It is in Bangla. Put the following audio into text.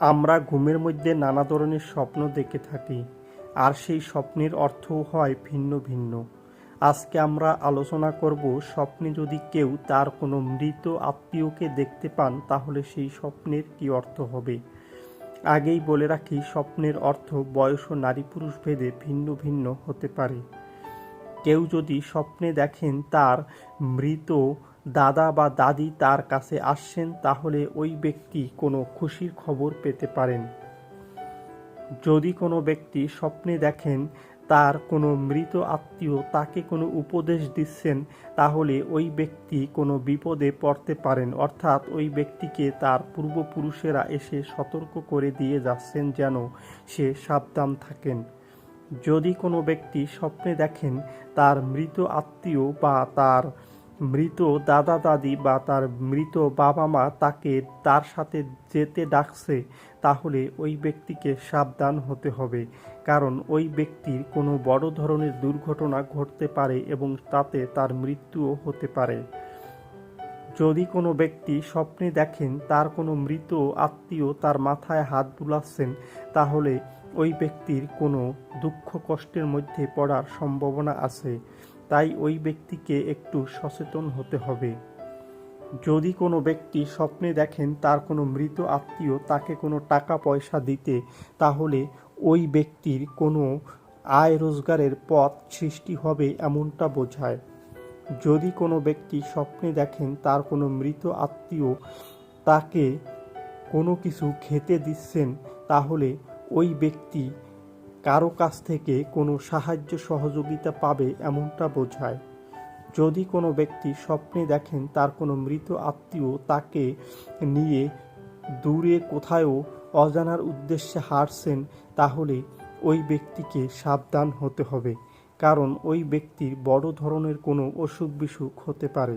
আমরা ঘুমের মধ্যে নানা ধরনের স্বপ্ন দেখে থাকি, আর সেই স্বপ্নের অর্থও হয় ভিন্ন ভিন্ন। আজকে আমরা আলোচনা করব স্বপ্নে যদি কেউ তার কোনো মৃত আত্মীয়কে দেখতে পান, তাহলে সেই স্বপ্নের কী অর্থ হবে? আগেই বলে রাখি, স্বপ্নের অর্থ বয়স ও নারী পুরুষ ভেদে ভিন্ন ভিন্ন হতে পারে। কেউ যদি স্বপ্নে দেখেন তার মৃত দাদা বা দাদি তার কাছে আসছেন তাহলে ওই ব্যক্তি কোনো খুশির খবর পেতে পারেন। যদি কোনো ব্যক্তি স্বপ্নে দেখেন তার কোনো মৃত আত্মীয় তাকে কোনো উপদেশ দিচ্ছেন, তাহলে ওই ব্যক্তি কোনো বিপদে পড়তে পারেন। অর্থাৎ ওই ব্যক্তিকে তার পূর্বপুরুষেরা এসে সতর্ক করে দিয়ে যাচ্ছেন যেন সে সাবধান থাকেন। যদি কোনো ব্যক্তি স্বপ্নে দেখেন তার মৃত আত্মীয় বা তার মৃত দাদা দাদি বা তার মৃত বাবা মা তাকে তার সাথে যেতে ডাকছে, তাহলে ওই ব্যক্তিকে সাবধান হতে হবে। কারণ ওই ব্যক্তির কোনো বড় ধরনের দুর্ঘটনা ঘটতে পারে এবং তাতে তার মৃত্যুও হতে পারে। যদি কোনো ব্যক্তি স্বপ্নে দেখেন তার কোনো মৃত আত্মীয় তার মাথায় হাত বুলাচ্ছেন, তাহলে ওই ব্যক্তির কোনো দুঃখ কষ্টের মধ্যে পড়ার সম্ভাবনা আছে। তাই ওই ব্যক্তিকে একটু সচেতন হতে হবে। যদি কোনো ব্যক্তি স্বপ্নে দেখেন তার কোনো মৃত আত্মীয় তাকে কোনো টাকা পয়সা দিতে, তাহলে ওই ব্যক্তির কোনো আয় রোজগারের পথ সৃষ্টি হবে এমনটা বোঝায়। যদি কোনো ব্যক্তি স্বপ্নে দেখেন তার কোনো মৃত আত্মীয় তাকে কোনো কিছু খেতে দিচ্ছেন, তাহলে ওই ব্যক্তি কারও কাছ থেকে কোনো সাহায্য সহযোগিতা পাবে এমনটা বোঝায়। যদি কোনো ব্যক্তি স্বপ্নে দেখেন তার কোনো মৃত আত্মীয় তাকে নিয়ে দূরে কোথায়ও অজানার উদ্দেশ্যে হারছেন তাহলে ওই ব্যক্তিকে সাবধান হতে হবে। কারণ ওই ব্যক্তির বড় ধরনের কোনো অসুখ বিসুখ হতে পারে।